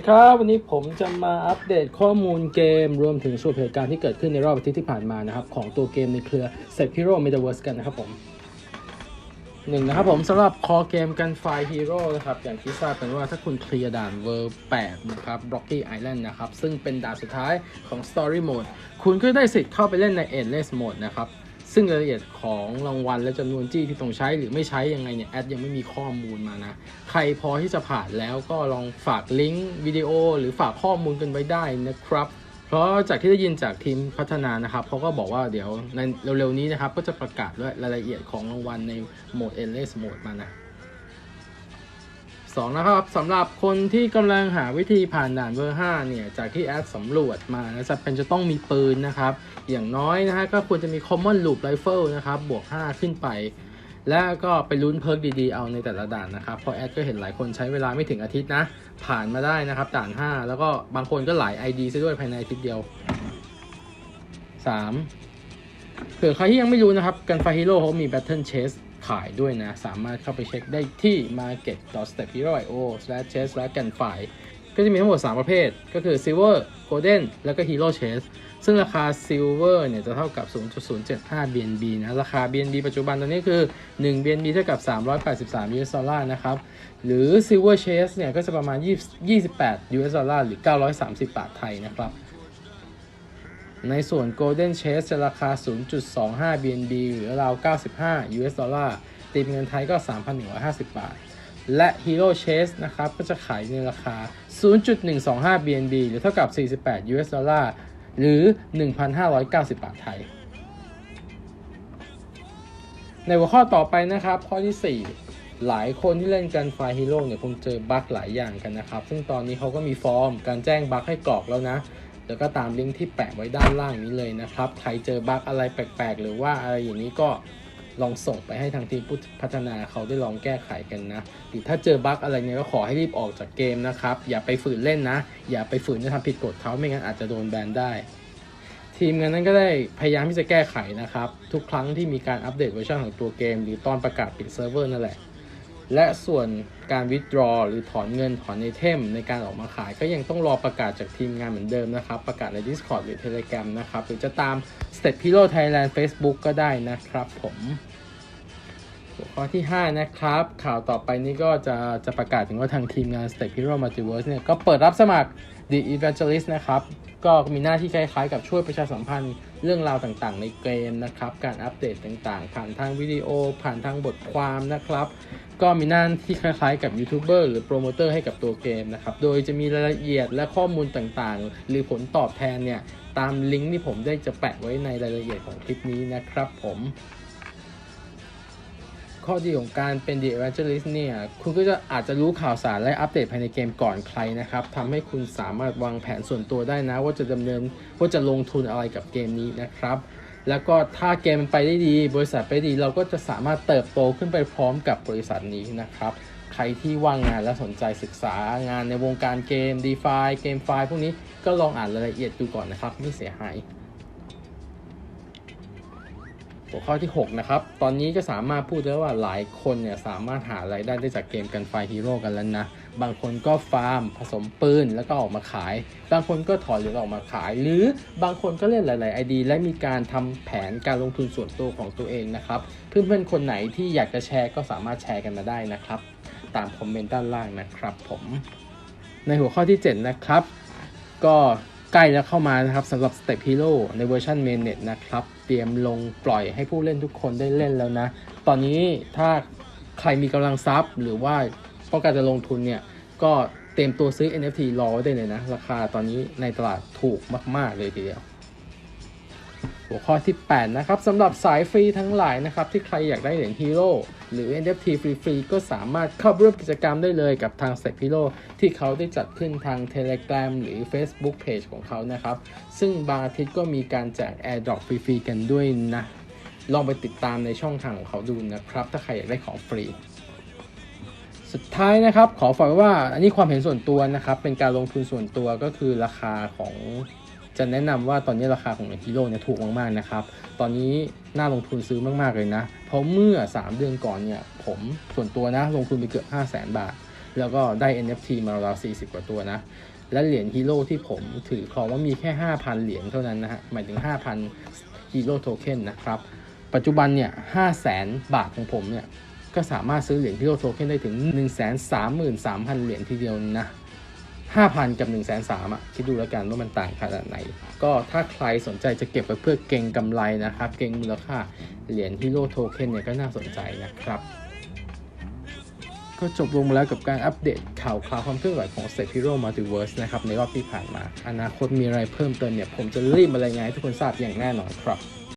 ดีครับ วันนี้ผมจะมาอัปเดตข้อมูลเกม รวมถึงสรุปเหตุการณ์ที่เกิดขึ้นในรอบอาทิตย์ที่ผ่านมานะครับ ของตัวเกมในเครือ Set Hero Metaverse กันนะครับผมหนึ่งนะครับผมสำหรับคอเกมกันไฟ Hero นะครับ อย่างที่ทราบกันว่าถ้าคุณเคลียร์ด่านเวอร์8นะครับ Rocky Island นะครับ ซึ่งเป็นด่านสุดท้ายของ Story Mode คุณก็ได้สิทธิ์เข้าไปเล่นใน Endless Mode นะครับ ซึ่งรายละเอียดของรางวัลและจำนวนจี้ที่ต้องใช้หรือไม่ใช้ยังไงเนี่ยแอดยังไม่มีข้อมูลมานะ ใครพอที่จะผ่านแล้วก็ลองฝากลิงก์วิดีโอ หรือฝากข้อมูลกันไว้ได้นะครับ เพราะจากที่ได้ยินจากทีมพัฒนานะครับเขาก็บอกว่าเดี๋ยวในเร็วๆนี้นะครับก็จะประกาศด้วยรายละเอียดของรางวัลในโหมด Endless Mode มานะ สองนะครับสำหรับคนที่กำลังหาวิธีผ่านด่านเบอร์ 5 เนี่ย จากที่แอดสำรวจมานะจะเป็นจะต้องมีปืนนะครับ อย่างน้อยนะฮะก็ควรจะมี Common Loop Rifle นะครับ บวก 5 ขึ้นไป แล้วก็ไปลุ้นเพิร์กดีๆ เอาในแต่ละด่านนะครับ เพราะแอดก็เห็นหลายคนใช้เวลาไม่ถึงอาทิตย์นะ ผ่านมาได้นะครับด่าน 5 แล้วก็บางคนก็หลาย ID ซะด้วยภายในอาทิตย์เดียว 3เผื่อใครที่ยังไม่รู้นะครับกันไฟฮีโร่เขามี Battle Chase ขายด้วยนะ สามารถเข้าไปเช็คได้ที่ market.stephero.io/chase และกันไฟก็จะมีทั้งหมด 3 ประเภท ก็คือ Silver Golden แล้วก็ Hero Chase ซึ่งราคา Silver เนี่ยจะเท่ากับ 0.075 BNB นะ ราคา BNB ปัจจุบันตอนนี้คือ 1 BNB เท่ากับ 383 US ดอลลาร์นะครับ หรือ Silver Chase เนี่ยก็จะประมาณ20 28 US ดอลลาร์หรือ 930 บาทไทยนะครับ ในส่วน Golden Chase จะราคา 0.25 BNB หรือราว 95 US ดอลลาร์ ตีเป็นเงินไทยก็ 3,150 บาท และ Hero Chase นะครับ ก็จะขายในราคา 0.125 BNB หรือเท่ากับ 48 US ดอลลาร์ หรือ 1,590 บาทไทย ในหัวข้อต่อไปนะครับ ข้อที่ 4หลายคนที่เล่นกันไฟฮีโร่เนี่ยคงเจอบั๊กหลายอย่างกันนะครับ ซึ่งตอนนี้เขาก็มีฟอร์มการแจ้งบั๊กให้กรอกแล้วนะ แล้วก็ตามลิงก์ที่แปะไว้ด้านล่างนี้เลยนะครับ ใครเจอบั๊กอะไรแปลกๆ หรือว่าอะไรอย่างนี้ก็ลองส่งไปให้ทางทีมผู้พัฒนาเขาได้ลองแก้ไขกันนะหรือถ้าเจอบั๊กอะไรเนี่ยก็ขอให้รีบออกจากเกมนะครับ อย่าไปฝืนเล่นนะ อย่าไปฝืนจะทำผิดกฎเขาไม่งั้นอาจจะโดนแบนได้ ทีมงานนั้นก็ได้พยายามที่จะแก้ไขนะครับ ทุกครั้งที่มีการอัปเดตเวอร์ชันของตัวเกม หรือตอนประกาศปิดเซิร์ฟเวอร์นั่นแหละ และส่วนการ withdraw หรือถอนเงินถอนไอเทมในการออกมาขายก็ยังต้องรอประกาศจากทีมงานเหมือนเดิมนะครับ ประกาศใน Discord หรือ Telegram นะครับ หรือจะตาม Step Hero Thailand Facebook ก็ได้นะครับผมข้อที่ 5 นะครับ ข่าวต่อไปนี้ก็จะจะประกาศถึงว่าทางทีมงาน Step Hero Multiverse เนี่ยก็เปิดรับสมัคร The Evangelist นะครับ ก็มีหน้าที่คล้ายๆ กับช่วยประชาสัมพันธ์เรื่องราวต่างๆ ในเกมนะครับ การอัปเดตต่างๆ ผ่านทางวิดีโอ ผ่านทางบทความนะครับ ก็มีหน้าที่คล้ายๆ กับยูทูบเบอร์หรือโปรโมเตอร์ให้กับตัวเกมนะครับ โดยจะมีรายละเอียดและข้อมูลต่างๆ หรือผลตอบแทนเนี่ยตามลิงก์ที่ผมได้จะแปะไว้ในรายละเอียดของคลิปนี้นะครับผม ข้อดีของการเป็น The Evangelist เนี่ยคุณก็จะอาจจะรู้ข่าวสารและอัปเดตภายในเกมก่อนใครนะครับทำให้คุณสามารถวางแผนส่วนตัวได้นะ ว่าจะดำเนินว่าจะลงทุนอะไรกับเกมนี้นะครับ แล้วก็ถ้าเกมมันไปได้ดี บริษัทไปดี เราก็จะสามารถเติบโตขึ้นไปพร้อมกับบริษัทนี้นะครับใครที่ว่างงานและสนใจศึกษางานในวงการเกม d e f i เกมไฟพวกนี้ก็ลองอ่านรายละเอียดดูก่อนนะครับ ไม่เสียหาย หัวข้อที่ 6 นะครับ ตอนนี้ก็สามารถพูดได้ว่าหลายคนเนี่ยสามารถหารายได้ได้จากเกมกันไฟฮีโร่กันแล้วนะ บางคนก็ฟาร์มผสมปืนแล้วก็ออกมาขาย บางคนก็ถอนเหรียญออกมาขาย หรือบางคนก็เล่นหลายๆ ID และมีการทำแผนการลงทุนส่วนตัวของตัวเองนะครับ เพื่อนๆคนไหนที่อยากจะแชร์ก็สามารถแชร์กันมาได้นะครับ ตามคอมเมนต์ด้านล่างนะครับผม ในหัวข้อที่ 7 นะครับ ก็ ใกล้แล้วเข้ามานะครับสำหรับ Step Hero ในเวอร์ชันเมนเน็ตนะครับ เตรียมลงปล่อยให้ผู้เล่นทุกคนได้เล่นแล้วนะ ตอนนี้ถ้าใครมีกำลังทรัพย์หรือว่าต้องการจะลงทุนเนี่ย ก็เตรียมตัวซื้อ NFT รอไว้ได้เลยนะ ราคาตอนนี้ในตลาดถูกมาก ๆ เลยทีเดียว หัวข้อที่ 8 นะครับสำหรับสายฟรีทั้งหลายนะครับ ที่ใครอยากได้เหรียญฮีโร่หรือ NFT ฟรีๆก็สามารถเข้าร่วมกิจกรรมได้เลยกับทาง s t e p Hero ที่เขาได้จัดขึ้นทาง Telegram หรือ Facebook Page ของเขานะครับ ซึ่งบางอาทิตย์ก็มีการแจก AirDrop ฟรีๆกันด้วยนะ ลองไปติดตามในช่องทางของเขาดูนะครับ ถ้าใครอยากได้ของฟรีสุดท้ายนะครับขอฝากว่าอันนี้ความเห็นส่วนตัวนะครับ เป็นการลงทุนส่วนตัวก็คือราคาของ จะแนะนำว่าตอนนี้ราคาของฮีโร่เนี่ยถูกมากๆนะครับ ตอนนี้น่าลงทุนซื้อมากๆเลยนะ เพราะเมื่อ 3 เดือนก่อนเนี่ยผมส่วนตัวนะลงทุนไปเกือบ 5 0 0 0 0 0บาท แล้วก็ได้ NFT มาราวๆ40 กว่าตัวนะ และเหรียญฮีโร่ที่ผมถือครองว่ามีแค่ 5,000 เหรียญเท่านั้นนะฮะ หมายถึง 5,000ฮีโร่โทเค็นนะครับ ปัจจุบันเนี่ย500,000 บาทของผมเนี่ยก็สามารถซื้อเหรียญฮีโร่โทเค็นได้ถึง 133,000 เหรียญทีเดียวนะ 5,000 กับ 1 3 0 0 0อะ คิดดูแล้วกันว่ามันต่างขนาดไหน ก็ถ้าใครสนใจจะเก็บไว้เพื่อเก็งกำไรนะครับ เก็งมูลค่าเหรียญฮีโร่โทเค็นเนี่ยก็น่าสนใจนะครับ ก็จบลงมาแล้วกับการอัปเดตข่าวคราวความเคลื่อนไหวของ Set Hero Multiverse นะครับ ในรอบที่ผ่านมา อนาคตมีอะไรเพิ่มเติมเนี่ย ผมจะรีบมารายงานให้ทุกคนทราบอย่างแน่นอนครับ